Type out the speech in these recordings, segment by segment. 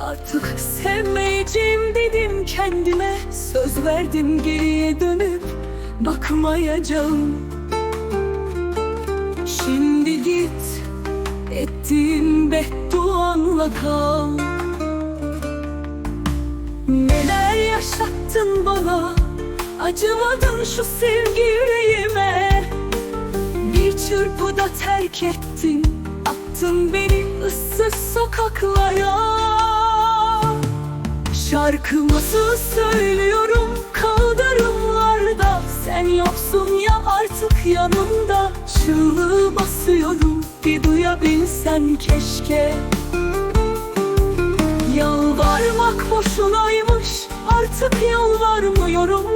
Artık sevmeyeceğim dedim kendime. Söz verdim geriye dönüp bakmayacağım. Şimdi git ettiğin bedduanla kal. Neler yaşattın bana? Acımadın şu sevgi yüreğime. Bir çırpıda terk ettin Attın beni ıssız sokaklara. Şarkımızı söylüyorum kaldırımlarda. Sen yoksun ya artık yanımda. Çığlığı basıyorum bir duyabilsen keşke. Yalvarmak boşunaymış artık yalvarmıyorum.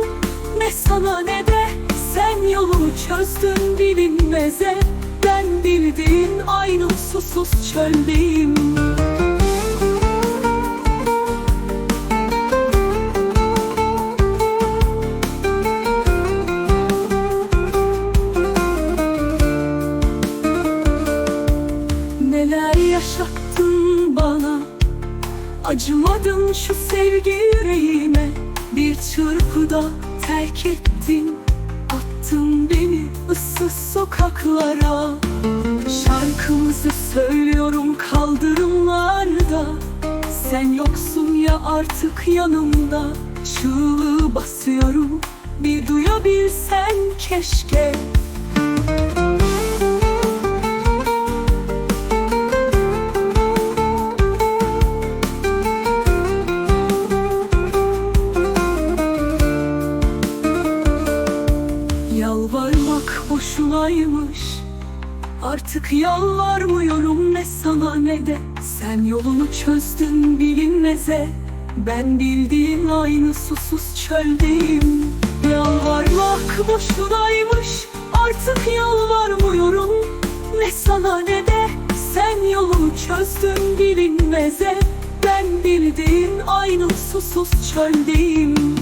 Ne sana ne de sen yolumu çözdün bilinmeze Ben bildiğin aynı susuz çöldeyim. Neler yaşattın bana? Acımadın şu sevgi yüreğime. Bir çırpıda terk ettin. Attın beni ıssız sokaklara Şarkımızı söylüyorum kaldırımlarda. Sen yoksun ya artık yanımda. Çığlığı basıyorum bir duyabilsen keşke. Yalvarmak boşunaymış Artık yalvarmıyorum ne sana ne de. Sen yolunu çözdün bilinmeze Ben bildiğin aynı susuz çöldeyim. Yalvarmak boşunaymış Artık yalvarmıyorum. Ne sana ne de Sen yolunu çözdün bilinmeze Ben bildiğin aynı susuz çöldeyim